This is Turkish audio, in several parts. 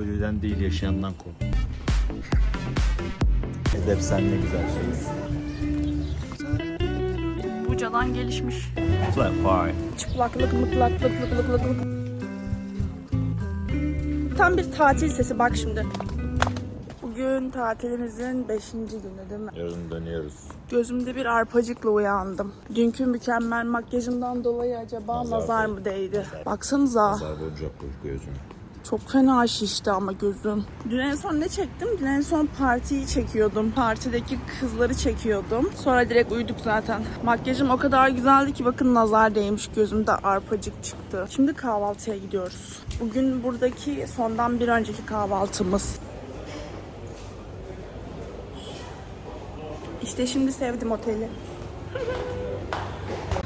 Ölüden değil yaşayandan kork. Edep sen ne güzel şeysin. Bucadan gelişmiş. Flat pie. Çıplaklık, mıklaklık, lık lık lık lık. Tam bir tatil sesi bak şimdi. Bugün tatilimizin 5. günü değil mi? Yarın dönüyoruz. Gözümde bir arpacıkla uyandım. Dünkü mükemmel makyajımdan dolayı acaba nazar, Nazar mı değdi? Baksanıza. Pazar boncuk gözüm. Çok fena şişti ama gözüm. Dün en son ne çektim? Dün en son partiyi çekiyordum. Partideki kızları çekiyordum. Sonra direkt uyuduk zaten. Makyajım o kadar güzeldi ki bakın nazar değmiş gözümde arpacık çıktı. Şimdi kahvaltıya gidiyoruz. Bugün buradaki sondan bir önceki kahvaltımız. İşte şimdi sevdim oteli.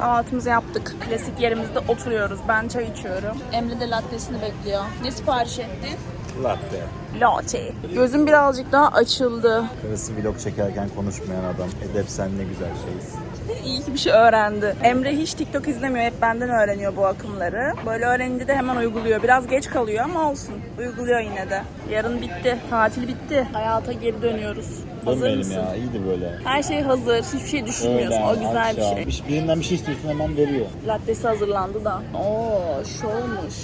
Kahvaltımızı yaptık. Klasik yerimizde oturuyoruz. Ben çay içiyorum. Emre de lattesini bekliyor. Ne sipariş ettin? Latte. Latte. Gözüm birazcık daha açıldı. Karısı vlog çekerken konuşmayan adam. Edep sen ne güzel şeysin. İyi ki bir şey öğrendi. Emre hiç TikTok izlemiyor. Hep benden öğreniyor bu akımları. Böyle öğrenince de hemen uyguluyor. Biraz geç kalıyor ama olsun. Uyguluyor yine de. Yarın bitti. Tatil bitti. Hayata geri dönüyoruz. Hazır Dönmeyelim mısın? ya iyiydi böyle. Her şey hazır. Hiçbir şey düşünmüyorsun. o güzel bir şey. Bir- Birinden bir şey istiyorsun hemen veriyor. Lattesi hazırlandı da. Oo, şovmuş.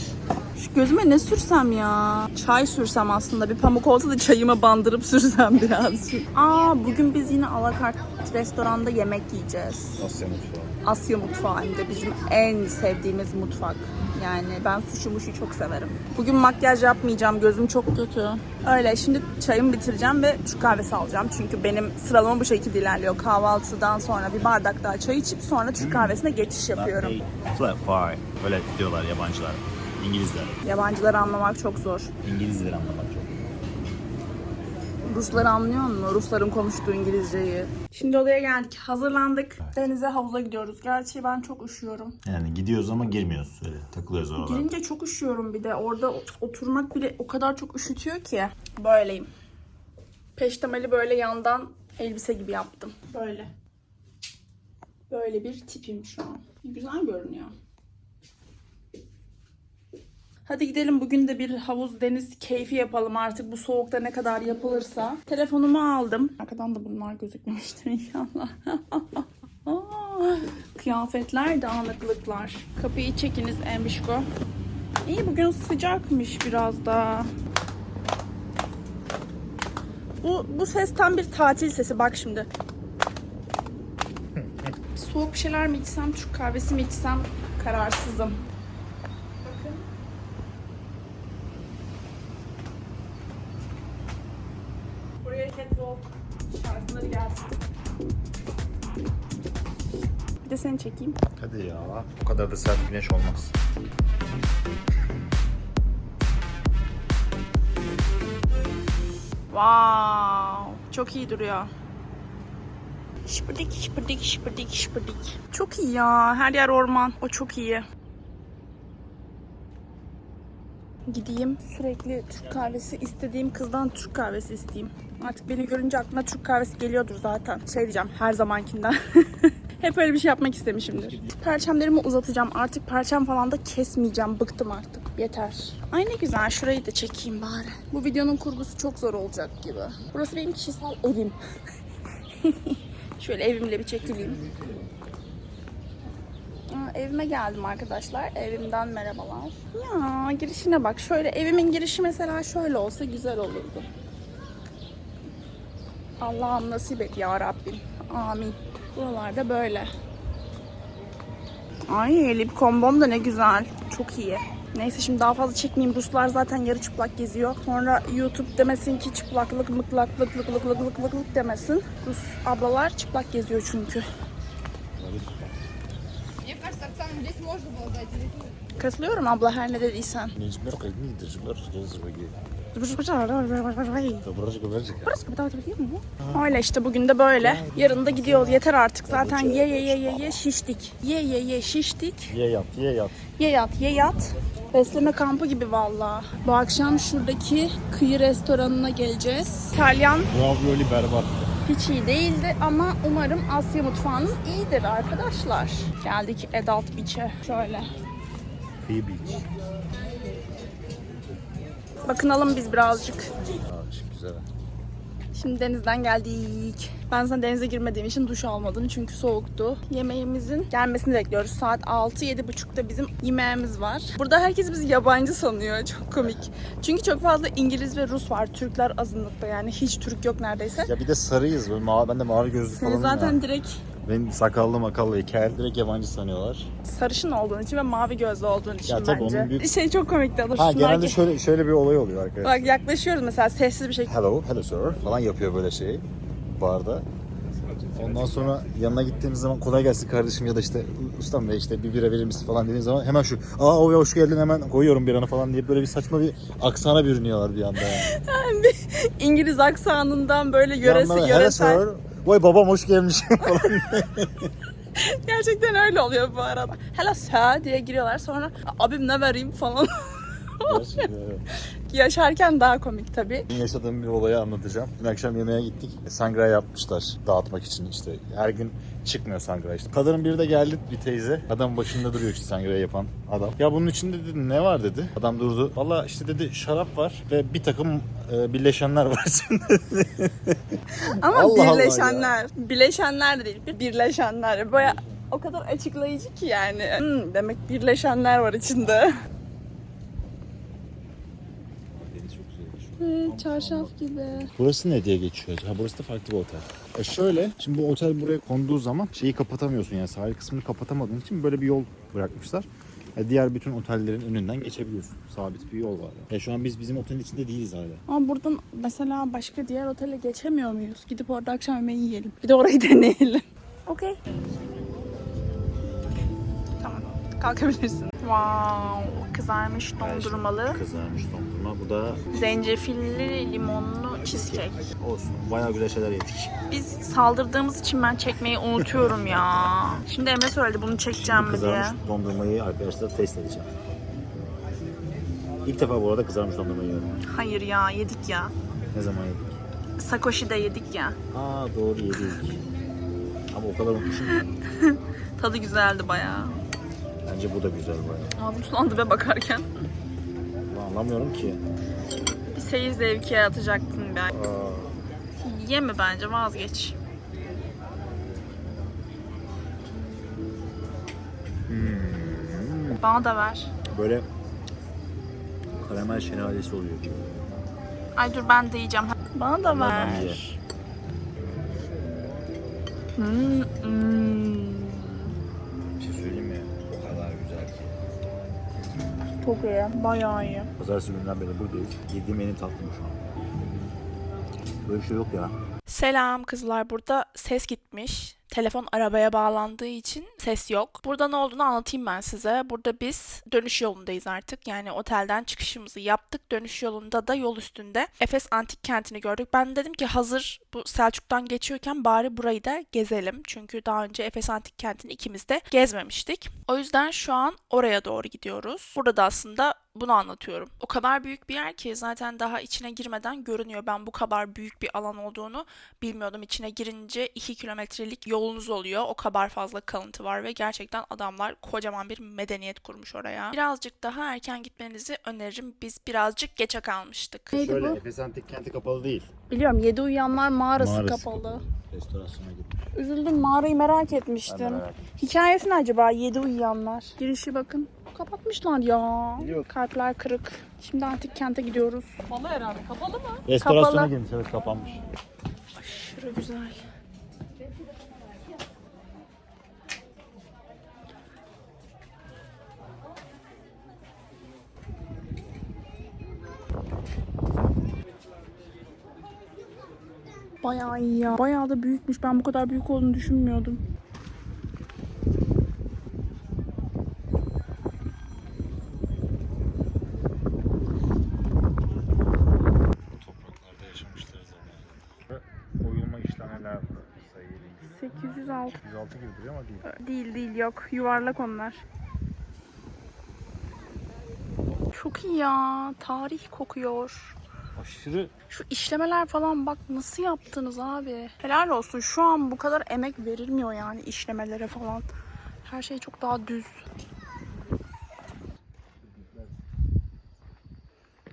Şu gözüme ne sürsem ya? Çay sürsem aslında. Bir pamuk olsa da çayıma bandırıp sürsem birazcık. Aa, bugün biz yine alakart restoranda yemek yiyeceğiz. Asya mutfağı. Asya mutfağı hem de bizim en sevdiğimiz mutfak. Yani ben sushi mushi çok severim. Bugün makyaj yapmayacağım. Gözüm çok kötü. Öyle şimdi çayımı bitireceğim ve Türk kahvesi alacağım. Çünkü benim sıralama bu şekilde ilerliyor. Kahvaltıdan sonra bir bardak daha çay içip sonra Türk kahvesine geçiş yapıyorum. Flat pie. Öyle diyorlar yabancılar. İngilizler. Yabancıları anlamak çok zor. İngilizleri anlamak çok. Rusları anlıyor musun? Rusların konuştuğu İngilizceyi. Şimdi odaya geldik. Hazırlandık. Denize havuza gidiyoruz. Gerçi ben çok üşüyorum. Yani gidiyoruz ama girmiyoruz öyle. Takılıyoruz oralarda. Girince çok üşüyorum bir de. Orada oturmak bile o kadar çok üşütüyor ki. Böyleyim. Peştemeli böyle yandan elbise gibi yaptım. Böyle. Böyle bir tipim şu an. Güzel görünüyor. Hadi gidelim bugün de bir havuz deniz keyfi yapalım artık bu soğukta ne kadar yapılırsa. Telefonumu aldım. Arkadan da bunlar gözükmemiştir inşallah. Kıyafetler, dağınıklıklar. Kapıyı çekiniz Embişko. İyi bugün sıcakmış biraz da. Bu, bu ses tam bir tatil sesi bak şimdi. Soğuk bir şeyler mi içsem, Türk kahvesi mi içsem kararsızım. Seni çekeyim. Hadi ya. Bu kadar da sert güneş olmaz. Wow, çok iyi duruyor. Şıpırdık, şıpırdık, şıpırdık, şıpırdık. Çok iyi ya. Her yer orman. O çok iyi. Gideyim sürekli Türk kahvesi istediğim kızdan Türk kahvesi isteyeyim. Artık beni görünce aklına Türk kahvesi geliyordur zaten. Şey diyeceğim her zamankinden. Hep öyle bir şey yapmak istemişimdir. Perçemlerimi uzatacağım. Artık perçem falan da kesmeyeceğim. Bıktım artık. Yeter. Ay ne güzel. Şurayı da çekeyim bari. Bu videonun kurgusu çok zor olacak gibi. Burası benim kişisel evim. Şöyle evimle bir çekileyim. Aa, evime geldim arkadaşlar. Evimden merhabalar. Ya girişine bak. Şöyle evimin girişi mesela şöyle olsa güzel olurdu. Allah'ım nasip et ya Rabbim. Amin. Buralarda böyle. Ay elip kombom da ne güzel. Çok iyi. Neyse şimdi daha fazla çekmeyeyim. Ruslar zaten yarı çıplak geziyor. Sonra YouTube demesin ki çıplaklık, mıklaklık, lık lık demesin. Rus ablalar çıplak geziyor çünkü. Katılıyorum abla her ne dediysen. Mecbur kıyım, mecbur kıyım. Öyle işte bugün de böyle. Yarın da gidiyoruz. Yeter artık. Zaten ye ye ye ye ye şiştik. Ye ye ye şiştik. Ye yat, ye yat. Ye yat ye yat. Besleme kampı gibi valla. Bu akşam şuradaki kıyı restoranına geleceğiz. İtalyan Ravioli berbat. hiç iyi değildi ama umarım Asya mutfağının iyidir arkadaşlar. Geldik Adult Beach'e. Şöyle. Free beach. Bakınalım biz birazcık. Işık güzel. Şimdi denizden geldik. Ben zaten denize girmediğim için duş almadım çünkü soğuktu. Yemeğimizin gelmesini bekliyoruz. Saat 6-7.30'da bizim yemeğimiz var. Burada herkes bizi yabancı sanıyor. Çok komik. Çünkü çok fazla İngiliz ve Rus var. Türkler azınlıkta yani. Hiç Türk yok neredeyse. Ya bir de sarıyız. Böyle mavi, ben de mavi gözlü Seni zaten ya. direkt Benim sakallı makallı hikaye direkt yabancı sanıyorlar. sarışın olduğun için ve mavi gözlü olduğun için Ya tabii bence. onun büyük- Şey çok komikti. Alır Ha genelde ki- şöyle şöyle bir olay oluyor arkadaşlar. Bak yaklaşıyoruz mesela sessiz bir şekilde. Hello, hello sir falan yapıyor böyle şey barda. Ondan sonra yanına gittiğimiz zaman kolay gelsin kardeşim ya da işte ustam bey işte bir bira verir misin falan dediğim zaman hemen şu aa o hoş geldin hemen koyuyorum biranı falan diye böyle bir saçma bir aksana bürünüyorlar bir anda yani. İngiliz aksanından böyle yöresi Yanlara, hello yöresel. sir. Vay babam hoş gelmiş falan. Gerçekten öyle oluyor bu arada. Hello sir diye giriyorlar sonra abim ne vereyim falan. Gerçekten evet. Yaşarken daha komik tabii. Dün yaşadığım bir olayı anlatacağım. Dün akşam yemeğe gittik. Sangria yapmışlar dağıtmak için işte. Her gün çıkmıyor sangria işte. Kadının biri de geldi bir teyze. Adam başında duruyor işte sangria yapan adam. Ya bunun içinde dedi ne var dedi. Adam durdu. Valla işte dedi şarap var ve bir takım e, birleşenler var içinde. Ama Allah Allah birleşenler. Bileşenler de değil, bir birleşenler. Baya o kadar açıklayıcı ki yani. Hmm, demek birleşenler var içinde. Evet, çarşaf gibi. Burası ne diye geçiyor? Ha burası da farklı bir otel. E şöyle, şimdi bu otel buraya konduğu zaman şeyi kapatamıyorsun yani sahil kısmını kapatamadığın için böyle bir yol bırakmışlar. E diğer bütün otellerin önünden geçebiliyorsun. Sabit bir yol var. Yani. Ya şu an biz bizim otelin içinde değiliz hala. Ama buradan mesela başka diğer otele geçemiyor muyuz? Gidip orada akşam yemeği yiyelim. Bir de orayı deneyelim. Okey. Tamam. Kalkabilirsin. Wow. Kızarmış dondurmalı. Kızarmış dondurma. Bu da Zencefilli limonlu cheesecake. olsun. Bayağı güzel şeyler yedik. Biz saldırdığımız için ben çekmeyi unutuyorum ya. Şimdi Emre söyledi bunu çekeceğim mi diye. Kızarmış dondurmayı arkadaşlar test edeceğim. İlk defa bu arada kızarmış dondurma yiyorum. Hayır ya yedik ya. Ne zaman yedik? Sakoşi de yedik ya. Aa doğru yedik. Ama o kadar unutmuşum. Tadı güzeldi bayağı. Bence bu da güzel bayağı. Ağzım sulandı be bakarken. Ben anlamıyorum ki. Bir seyir zevki yaratacaktın be. Aa, Yeme bence vazgeç. Bana da ver. böyle karamel şelalesi oluyor. Ay dur ben de yiyeceğim. Bana da ver. Hmm, hmm. Çok iyi. Bayağı iyi. Pazartesi gününden beri buradayız. Yediğim en iyi tatlım şu an. Böyle bir şey yok ya. Selam kızlar. Burada ses gitmiş. Telefon arabaya bağlandığı için ses yok. Burada ne olduğunu anlatayım ben size. Burada biz dönüş yolundayız artık. Yani otelden çıkışımızı yaptık. Dönüş yolunda da yol üstünde Efes Antik Kenti'ni gördük. Ben dedim ki hazır bu Selçuk'tan geçiyorken bari burayı da gezelim. Çünkü daha önce Efes Antik Kenti'ni ikimiz de gezmemiştik. O yüzden şu an oraya doğru gidiyoruz. Burada da aslında bunu anlatıyorum. O kadar büyük bir yer ki zaten daha içine girmeden görünüyor. Ben bu kadar büyük bir alan olduğunu bilmiyordum. İçine girince 2 kilometrelik yolunuz oluyor. O kadar fazla kalıntı var ve gerçekten adamlar kocaman bir medeniyet kurmuş oraya. Birazcık daha erken gitmenizi öneririm. Biz birazcık geçe kalmıştık. Neydi Şöyle bu? Efes Antik Kenti kapalı değil. Biliyorum Yedi Uyanlar mağarası, Mağarası kapalı. Restorasyona gitmiş. Üzüldüm mağarayı merak etmiştim. Ben merak Hikayesi ne acaba Yedi Uyuyanlar? Girişi bakın. Kapatmışlar ya. Biliyorum. Kalpler kırık. Şimdi antik kente gidiyoruz. Kapalı herhalde. Kapalı mı? Restorasyona Kapalı. girmiş evet kapanmış. Aşırı güzel. Bayağı iyi ya. Bayağı da büyükmüş. Ben bu kadar büyük olduğunu düşünmüyordum. 806. 806 gibi duruyor ama değil. Değil değil yok. Yuvarlak onlar. Çok iyi ya. Tarih kokuyor. Aşırı. Şu işlemeler falan bak nasıl yaptınız abi. Helal olsun. Şu an bu kadar emek verilmiyor yani işlemelere falan. Her şey çok daha düz.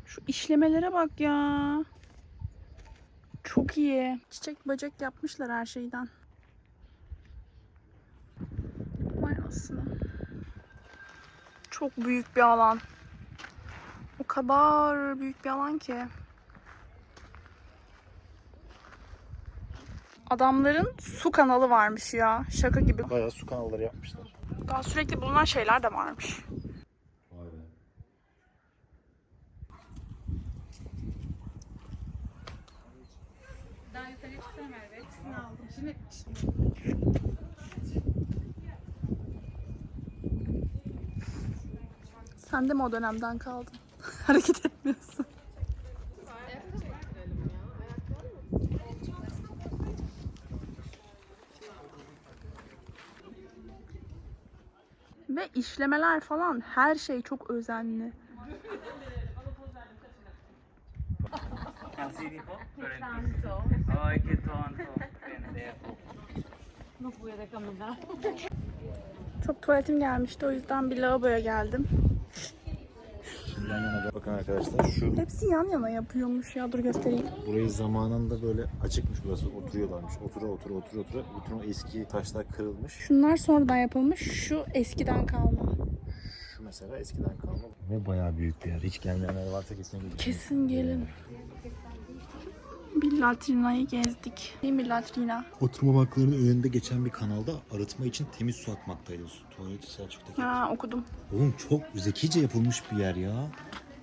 Şu işlemelere bak ya. Çok iyi. Çiçek böcek yapmışlar her şeyden. Aslında. Çok büyük bir alan. O kadar büyük bir alan ki. Adamların su kanalı varmış ya. Şaka gibi. Bayağı su kanalları yapmışlar. Daha sürekli bulunan şeyler de varmış. Vay be. Sen de mi o dönemden kaldın? Hareket etmiyorsun. Ve işlemeler falan her şey çok özenli. Pendejo. Çok tuvaletim gelmişti o yüzden bir lavaboya geldim. Şimdi yan yana bakın arkadaşlar şu Hepsi yan yana yapıyormuş ya dur göstereyim. burayı zamanında böyle açıkmış burası oturuyorlarmış. Otura otura otura otura bütün o eski taşlar kırılmış. Şunlar sonradan yapılmış. Şu eskiden kalma. Şu mesela eskiden kalma. Ve bayağı büyük bir yer. Hiç gelmeyenler varsa kesinlikle Kesin gelin. Bir latrinayı gezdik. Değil mi latrina? Oturma banklarının önünde geçen bir kanalda arıtma için temiz su akmaktaydı. Tuvaleti Selçuk'taki. Ha okudum. Oğlum çok zekice yapılmış bir yer ya.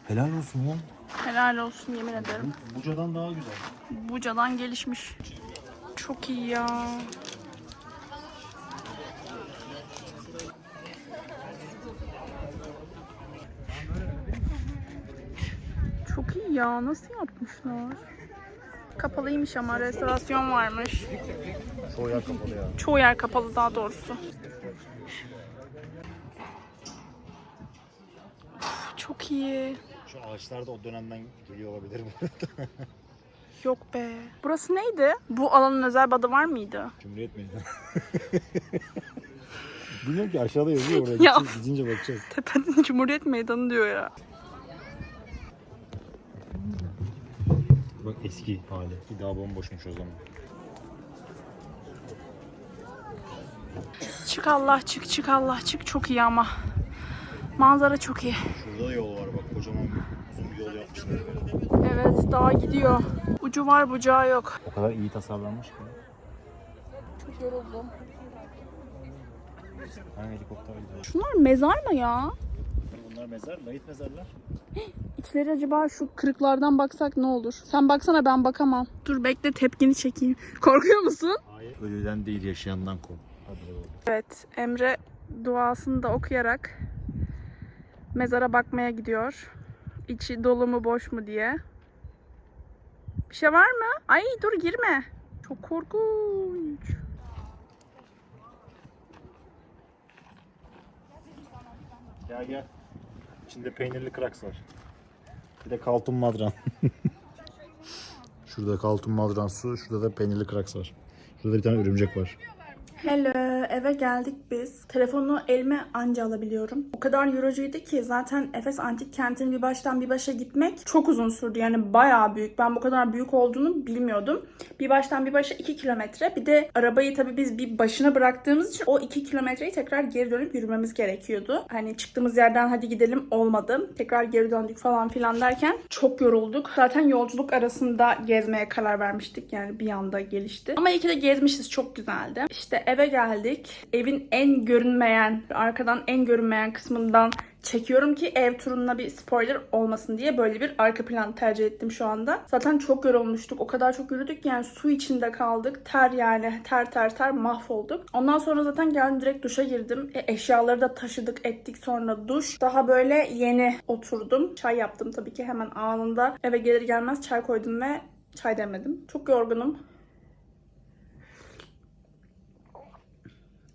Helal olsun lan. Helal olsun yemin ederim. Buca'dan daha güzel. Buca'dan gelişmiş. Çok iyi ya. Çok iyi ya. Nasıl yapmışlar? Kapalıymış ama restorasyon varmış. Çoğu yer kapalı ya. Çoğu yer kapalı daha doğrusu. Çok iyi. Şu ağaçlar da o dönemden geliyor olabilir bu arada. Yok be. Burası neydi? Bu alanın özel bir adı var mıydı? Cumhuriyet Meydanı. Bilmiyorum ki aşağıda yazıyor oraya. Ya. Gidince bakacağız. Tepeden Cumhuriyet Meydanı diyor ya. Bak eski hali. Bir daha bomboşmuş o zaman. Çık Allah çık çık Allah çık çok iyi ama. Manzara çok iyi. Şurada da yol var bak kocaman uzun bir yol yapmışlar. Evet daha gidiyor. Ucu var bucağı yok. O kadar iyi tasarlanmış ki. Çok yoruldum. Hani helikopter gidiyor. Şunlar mezar mı ya? Bunlar mezar, layık mezarlar. İçleri acaba şu kırıklardan baksak ne olur? Sen baksana ben bakamam. Dur bekle tepkini çekeyim. Korkuyor musun? Hayır. Ölüden değil yaşayandan kork. Evet Emre duasını da okuyarak mezara bakmaya gidiyor. İçi dolu mu boş mu diye. Bir şey var mı? Ay dur girme. Çok korkunç. Gel gel. İçinde peynirli kraks var. Bir de kaltun madran. Şurada kaltun madran su, şurada da peynirli kraks var. Şurada bir tane örümcek var. Hello, eve geldik biz. Telefonu elime anca alabiliyorum. O kadar yorucuydu ki zaten Efes Antik Kenti'ni bir baştan bir başa gitmek çok uzun sürdü. Yani bayağı büyük. Ben bu kadar büyük olduğunu bilmiyordum. Bir baştan bir başa 2 kilometre. Bir de arabayı tabii biz bir başına bıraktığımız için o 2 kilometreyi tekrar geri dönüp yürümemiz gerekiyordu. Hani çıktığımız yerden hadi gidelim olmadı. Tekrar geri döndük falan filan derken çok yorulduk. Zaten yolculuk arasında gezmeye karar vermiştik. Yani bir anda gelişti. Ama iyi ki de gezmişiz. Çok güzeldi. İşte eve geldik. Evin en görünmeyen, arkadan en görünmeyen kısmından çekiyorum ki ev turuna bir spoiler olmasın diye böyle bir arka plan tercih ettim şu anda. Zaten çok yorulmuştuk. O kadar çok yürüdük yani su içinde kaldık. Ter yani ter ter ter mahvolduk. Ondan sonra zaten geldim direkt duşa girdim. E, eşyaları da taşıdık ettik sonra duş. Daha böyle yeni oturdum. Çay yaptım tabii ki hemen anında. Eve gelir gelmez çay koydum ve çay demledim. Çok yorgunum.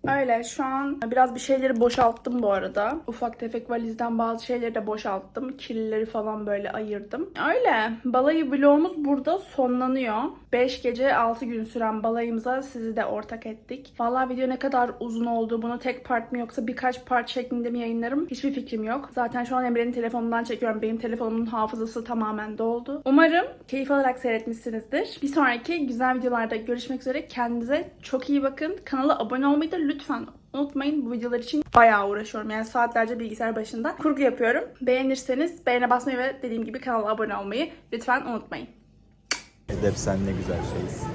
Öyle şu an biraz bir şeyleri boşalttım bu arada. Ufak tefek valizden bazı şeyleri de boşalttım. Kirlileri falan böyle ayırdım. Öyle. Balayı vlogumuz burada sonlanıyor. 5 gece 6 gün süren balayımıza sizi de ortak ettik. Vallahi video ne kadar uzun oldu bunu tek part mı yoksa birkaç part şeklinde mi yayınlarım hiçbir fikrim yok. Zaten şu an Emre'nin telefonundan çekiyorum. Benim telefonumun hafızası tamamen doldu. Umarım keyif alarak seyretmişsinizdir. Bir sonraki güzel videolarda görüşmek üzere. Kendinize çok iyi bakın. Kanala abone olmayı da lütfen unutmayın. Bu videolar için bayağı uğraşıyorum. Yani saatlerce bilgisayar başında kurgu yapıyorum. Beğenirseniz beğene basmayı ve dediğim gibi kanala abone olmayı lütfen unutmayın. Edep sen ne güzel şeysin.